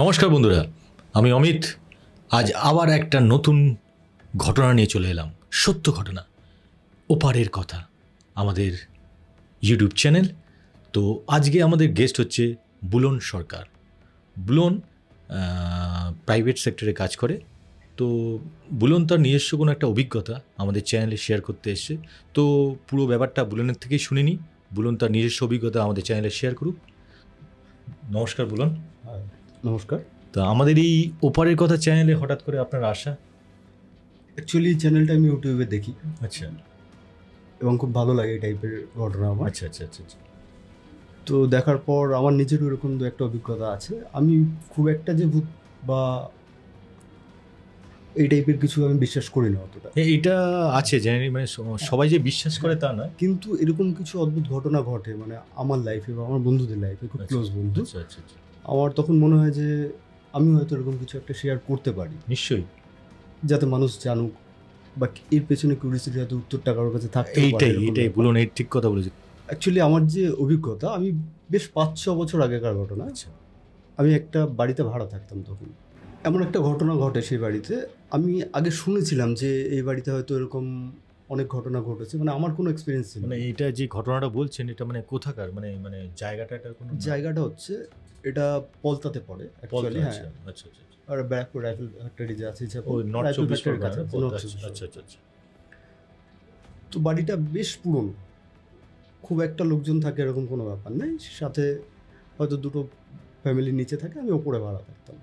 নমস্কার বন্ধুরা, আমি অমিত। আজ আবার একটা নতুন ঘটনা নিয়ে চলে এলাম। সত্য ঘটনা, ওপারের কথা, আমাদের ইউটিউব চ্যানেল তো আজকে আমাদের গেস্ট হচ্ছে বুলন সরকার। বুলন প্রাইভেট সেক্টরে কাজ করে। তো বুলন তার নিজস্ব কোনো একটা অভিজ্ঞতা আমাদের চ্যানেলে শেয়ার করতে এসছে। তো পুরো ব্যাপারটা বুলনের থেকেই শুনিনি বুলন তার নিজস্ব অভিজ্ঞতা আমাদের চ্যানেলে শেয়ার করুক। নমস্কার বুলন। নমস্কার। তো আমাদের এই ওপারের কথা চ্যানেলে হঠাৎ করে আপনার আশা অ্যাকচুয়ালি চ্যানেলটা আমি ইউটিউবে দেখি। আচ্ছা। এবং খুব ভালো লাগে এই টাইপের ঘটনা আমার। আচ্ছা আচ্ছা আচ্ছা আচ্ছা। তো দেখার পর আমার নিজেরও এরকম দু একটা অভিজ্ঞতা আছে। আমি খুব একটা যে ভূত বা এই টাইপের কিছু আমি বিশ্বাস করি না অতটা। এ- এইটা আছে জানি মানে সবাই যে বিশ্বাস করে তা নয়। কিন্তু এরকম কিছু অদ্ভুত ঘটনা ঘটে মানে আমার লাইফে বা আমার বন্ধুদের লাইফে খুব আচ্ছা। ক্লোজ বন্ধু। আচ্ছা আচ্ছা আচ্ছা। আমার তখন মনে হয় যে আমি হয়তো এরকম কিছু একটা শেয়ার করতে পারি। নিশ্চয়ই। যাতে মানুষ জানুক বা এর পেছনে কিউরিয়াসিটি হয়তো উত্তরটা কারোর কাছে থাকতে এইটাই এইটাই বলুন এই ঠিক কথা বলেছি অ্যাকচুয়ালি আমার যে অভিজ্ঞতা আমি বেশ পাঁচ ছ বছর আগেকার ঘটনা। আচ্ছা। আমি একটা বাড়িতে ভাড়া থাকতাম তখন। এমন একটা ঘটনা ঘটে সেই বাড়িতে। আমি আগে শুনেছিলাম যে এই বাড়িতে হয়তো এরকম অনেক ঘটনা ঘটেছে মানে আমার কোনো এক্সপিরিয়েন্স ছিল মানে না। এইটা যে ঘটনাটা বলছেন এটা মানে কোথাকার মানে মানে জায়গাটা এটা কোনো জায়গাটা হচ্ছে এটা পলতাতে পড়ে অ্যাকচুয়ালি হ্যাঁ আচ্ছা আচ্ছা আচ্ছা আচ্ছা। আর ব্যারাকপুর রাইফেল ফ্যাক্টরি যে আছে নর্থ চব্বিশ কাছে, আচ্ছা আচ্ছা আচ্ছা। তো বাড়িটা বেশ পুরনো খুব একটা লোকজন থাকে এরকম কোনো ব্যাপার নেই সাথে হয়তো দুটো ফ্যামিলি নিচে থাকে আমি ওপরে ভাড়া থাকতাম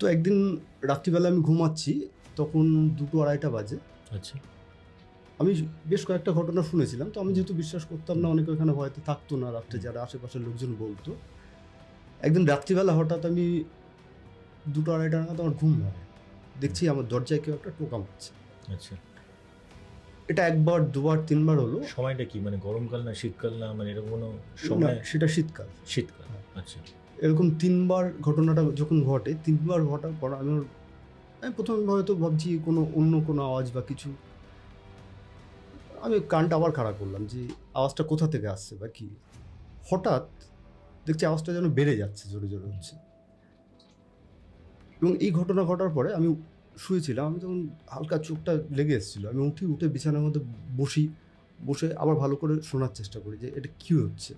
তো একদিন রাত্রিবেলা আমি ঘুমাচ্ছি তখন দুটো আড়াইটা বাজে। আচ্ছা। আমি বেশ কয়েকটা ঘটনা শুনেছিলাম তো আমি যেহেতু বিশ্বাস করতাম না অনেকে ওখানে হয়তো থাকতো না রাত্রে যারা আশেপাশের লোকজন বলতো। একদিন রাত্রিবেলা হঠাৎ আমি দুটো আড়াইটা নাগাদ আমার ঘুম ভাঙে। দেখছি আমার দরজায় কেউ একটা টোকা মারছে। আচ্ছা। এটা একবার দুবার তিনবার হলো। সময়টা কি? মানে গরমকাল না শীতকাল না? মানে এরকম কোনো সময়? সেটা শীতকাল। শীতকাল আচ্ছা। এরকম তিনবার ঘটনাটা যখন ঘটে তিনবার ঘটার পর আমি আমি প্রথমে হয়তো ভাবছি কোনো অন্য কোনো আওয়াজ বা কিছু। আমি কানটা আবার খাড়া করলাম যে, আওয়াজটা কোথা থেকে আসছে বা কি? হঠাৎ দেখছি আওয়াজটা যেন বেড়ে যাচ্ছে, জোরে জোরে হচ্ছে। এবং এই ঘটনা ঘটার পরে আমি শুয়েছিলাম, আমি তখন হালকা চোখটা লেগে এসেছিল। আমি উঠি, উঠে বিছানার মধ্যে বসি, বসে আবার ভালো করে শোনার চেষ্টা করি যে, এটা কী হচ্ছে?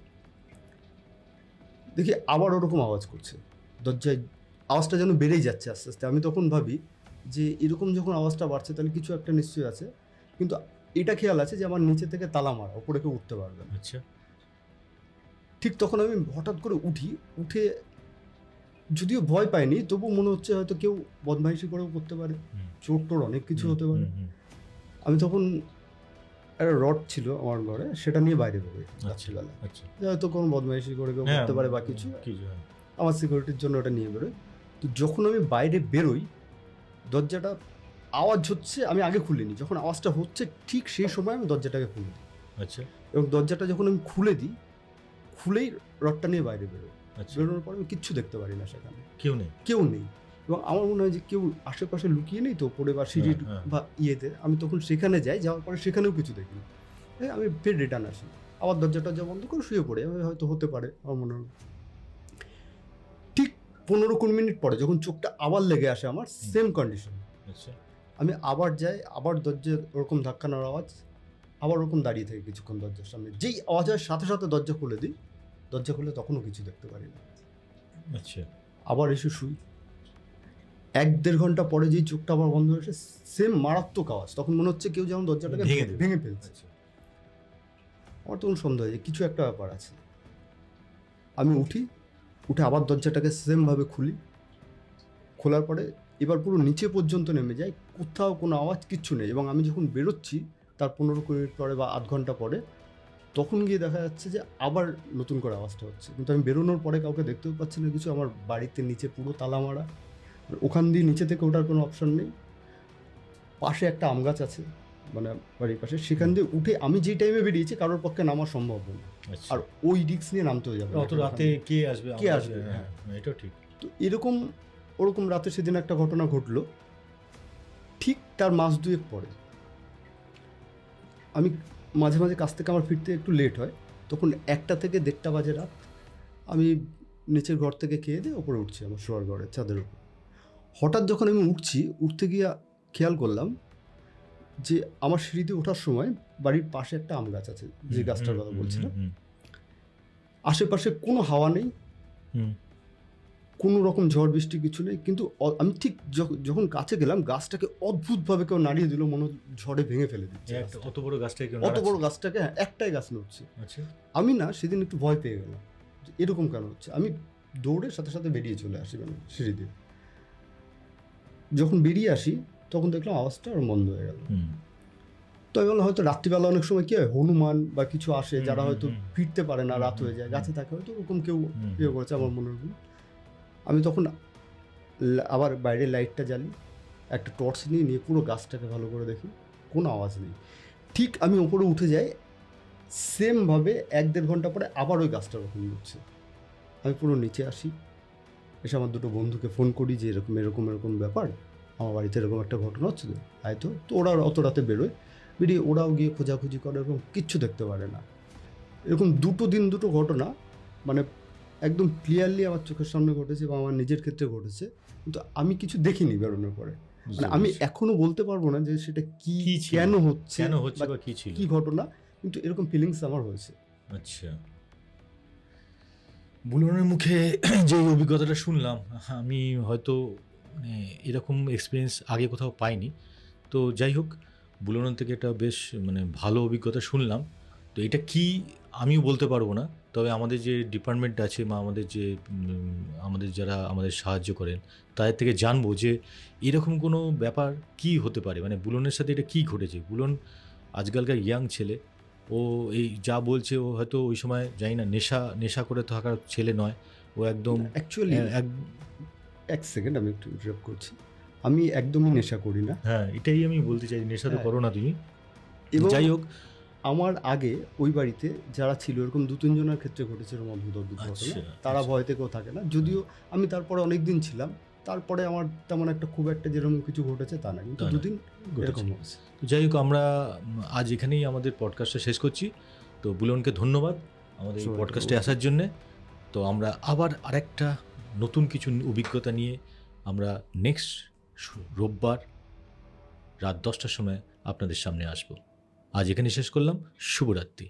দেখি আবার ওরকম আওয়াজ করছে। দরজায় আওয়াজটা যেন বেড়েই যাচ্ছে আস্তে আস্তে। আমি তখন ভাবি যে এরকম যখন আওয়াজটা বাড়ছে তাহলে কিছু একটা নিশ্চয়ই আছে। কিন্তু এটা খেয়াল আছে যে আমার নিচে থেকে তালা মারা ওপরে কেউ উঠতে পারবে আচ্ছা। ঠিক তখন আমি হঠাৎ করে উঠি উঠে যদিও ভয় পাইনি তবু মনে হচ্ছে হয়তো কেউ বদমাইশি করেও করতে পারে। চোর টোর অনেক কিছু হতে পারে। আমি তখন একটা রড ছিল আমার ঘরে সেটা নিয়ে বাইরে বেরোই আচ্ছা রাত্রিবেলা। আচ্ছা। হয়তো কোনো বদমাইশি করে কেউ হ্যাঁ, করতে পারে বা কিছু। হ্যাঁ। আমার সিকিউরিটির জন্য ওটা নিয়ে বেরোই। তো যখন আমি বাইরে বেরোই দরজাটা আওয়াজ হচ্ছে আমি আগে খুলিনি। যখন আওয়াজটা হচ্ছে ঠিক সেই সময় আমি দরজাটাকে খুলে দিই। আচ্ছা। এবং দরজাটা যখন আমি খুলে দিই খুলেই রডটা নিয়ে বাইরে বেরোই। আচ্ছা। বেরোনোর পর আমি কিচ্ছু দেখতে পারি না সেখানে। কেউ নেই? কেউ নেই। এবং আমার মনে হয় যে কেউ আশেপাশে লুকিয়ে নেই তো পড়ে বা সিঁড়ির হ্যাঁ, হ্যাঁ। বা ইয়েতে। আমি তখন সেখানে যাই যাওয়ার পরে সেখানেও কিছু দেখি। আমি ফের রিটার্ন আসি। আবার দরজাটা যা বন্ধ করে শুয়ে পড়ে। হয়তো হতে পারে আমার মনে হয়। পনেরো কুড়ি মিনিট পরে যখন চোখটা আবার লেগে আসে আমার সেম কন্ডিশন আচ্ছা। আমি আবার যাই আবার দরজার ওরকম ধাক্কা ধাক্কানোর আওয়াজ আবার ওরকম দাঁড়িয়ে থাকি কিছুক্ষণ দরজার সামনে। যেই আওয়াজ হয় সাথে সাথে দরজা খুলে দিই। দরজা খুলে তখনও কিছু দেখতে পারি না। আচ্ছা। আবার এসে শুই। এক দেড় ঘণ্টা পরে যেই চোখটা আবার বন্ধ হয়েছে সেম মারাত্মক আওয়াজ। তখন মনে হচ্ছে কেউ যেমন দরজাটাকে ভেঙে ফেলছে। আচ্ছা। আমার তখন সন্দেহ হয় যে কিছু একটা ব্যাপার আছে। আমি উঠি উঠে আবার দরজাটাকে সেমভাবে খুলি। খোলার পরে এবার পুরো নিচে পর্যন্ত নেমে যাই কোথাও কোনো আওয়াজ কিচ্ছু নেই এবং আমি যখন বেরোচ্ছি, তার পনেরো মিনিট পরে বা আধ ঘণ্টা পরে, তখন গিয়ে দেখা যাচ্ছে যে আবার নতুন করে আওয়াজটা হচ্ছে। কিন্তু আমি বেরোনোর পরে কাউকে দেখতেও পাচ্ছি না কিছু, আমার বাড়িতে নিচে পুরো তালা মারা ওখান দিয়ে নিচে থেকে ওঠার কোনো অপশন নেই। পাশে একটা আম গাছ আছে মানে বাড়ির পাশে সেখান দিয়ে উঠে আমি যে টাইমে বেরিয়েছি কারোর পক্ষে নামা সম্ভব না আচ্ছা। আর ওই রিক্স নিয়ে নামতেও যাবে। অত রাতে কে আসবে? কে আসবে? হ্যাঁ। এটাও ঠিক। তো এরকম ওরকম রাতে সেদিন একটা ঘটনা ঘটলো। ঠিক তার মাস দুয়েক পরে। আমি মাঝে মাঝে কাছ থেকে আমার ফিরতে একটু লেট হয়। তখন একটা থেকে দেড়টা বাজে রাত। আমি নিচের ঘর থেকে খেয়ে দিয়ে ওপরে উঠছি আমার শোয়ার ঘরে চাঁদের উপর। হঠাৎ যখন আমি উঠছি উঠতে গিয়ে খেয়াল করলাম যে আমার সিঁড়িতে ওঠার সময় বাড়ির পাশে একটা আম গাছ আছে যে গাছটার কথা বলছিলাম। আশেপাশে কোনো হাওয়া নেই। কোনো রকম ঝড় বৃষ্টি কিছু নেই। কিন্তু আমি ঠিক যখ- যখন কাছে গেলাম গাছটাকে অদ্ভুতভাবে কেউ নাড়িয়ে দিল মনে ঝড়ে ভেঙে ফেলে দিচ্ছে অত বড় গাছটাকে অত বড় গাছটাকে হ্যাঁ, একটাই গাছ নড়ছে। আচ্ছা। আমি না সেদিন একটু ভয় পেয়ে গেলাম যে এরকম কেন হচ্ছে? আমি দৌড়ে সাথে সাথে বেরিয়ে চলে আসি মানে সিঁড়ি দিয়ে। যখন বেরিয়ে আসি তখন দেখলাম আওয়াজটা আর বন্ধ হয়ে গেল। তো আমি বললাম হয়তো রাত্রিবেলা অনেক সময় কি হয় হনুমান বা কিছু আসে যারা হয়তো ফিরতে পারে না রাত হয়ে যায়। গাছে থাকে হয়তো ওরকম কেউ ইয়ে করেছে আমার মনে হলো আমি তখন আবার বাইরে লাইটটা জ্বালি একটা টর্চ নিয়ে নিয়ে পুরো গাছটাকে ভালো করে দেখি কোনো আওয়াজ নেই। ঠিক আমি ওপরে উঠে যাই সেমভাবে এক দেড় ঘণ্টা পরে আবার ওই গাছটা ওরকম উঠছে আমি পুরো নিচে আসি এসে আমার দুটো বন্ধুকে ফোন করি যে এরকম এরকম এরকম ব্যাপার। আমার বাড়িতে এরকম একটা ঘটনা হচ্ছে তো তাই তো? তো ওরা অত রাতে বেরোয় বেরিয়ে ওরাও গিয়ে খোঁজাখুঁজি করে এরকম কিচ্ছু দেখতে পারে না। এরকম দুটো দিন দুটো ঘটনা মানে একদম ক্লিয়ারলি আমার চোখের সামনে ঘটেছে বা আমার নিজের ক্ষেত্রে ঘটেছে কিন্তু আমি কিছু দেখিনি বেরোনোর পরে। মানে আমি। এখনও বলতে পারব না যে সেটা কি কেন হচ্ছে কেন হচ্ছে বা কি ছিল? কি ঘটনা কিন্তু এরকম ফিলিংস আমার হয়েছে। আচ্ছা। বুলনের মুখে যে অভিজ্ঞতাটা শুনলাম আমি হয়তো মানে এরকম এক্সপিরিয়েন্স আগে কোথাও পাইনি। তো যাই হোক বুলনের থেকে একটা বেশ মানে ভালো অভিজ্ঞতা শুনলাম। তো এটা কি আমিও বলতে পারব না। তবে আমাদের যে ডিপার্টমেন্ট আছে বা আমাদের যে আমাদের যারা আমাদের সাহায্য করেন তাদের থেকে জানব যে এরকম কোনো ব্যাপার কি হতে পারে। মানে বুলনের সাথে এটা কি ঘটেছে? বুলন আজকালকার ইয়াং ছেলে। ও এই যা বলছে ও হয়তো ওই সময় জানি না নেশা নেশা করে থাকার ছেলে নয়। ও একদম অ্যাকচুয়ালি এক সেকেন্ড আমি একটু ইন্টারাপ্ট করছি। আমি একদমই নেশা করি না। হ্যাঁ এটাই আমি বলতে চাই নেশা তো হ্যাঁ। করো না তুমি। এবং যাই হোক। আমার আগে ওই বাড়িতে যারা ছিল এরকম দু তিনজনের ক্ষেত্রে ঘটেছে এরকম অদ্ভুত অদ্ভুত ঘটনা। আচ্ছা, তারা আচ্ছা। ভয় থেকেও থাকে না। যদিও আমি তারপরে অনেক দিন ছিলাম তারপরে আমার তেমন একটা খুব একটা যেরকম কিছু ঘটেছে তা না কিন্তু দুদিন এরকম হয়েছে। তো যাই হোক আমরা আজ এখানেই আমাদের পডকাস্টটা শেষ করছি। তো বুলনকে ধন্যবাদ আমাদের এই পডকাস্টে আসার জন্যে। তো আমরা আবার আরেকটা নতুন কিছু অভিজ্ঞতা নিয়ে আমরা নেক্সট রোববার রাত দশটার সময় আপনাদের সামনে আসব। আজ এখানে শেষ করলাম। শুভরাত্রি।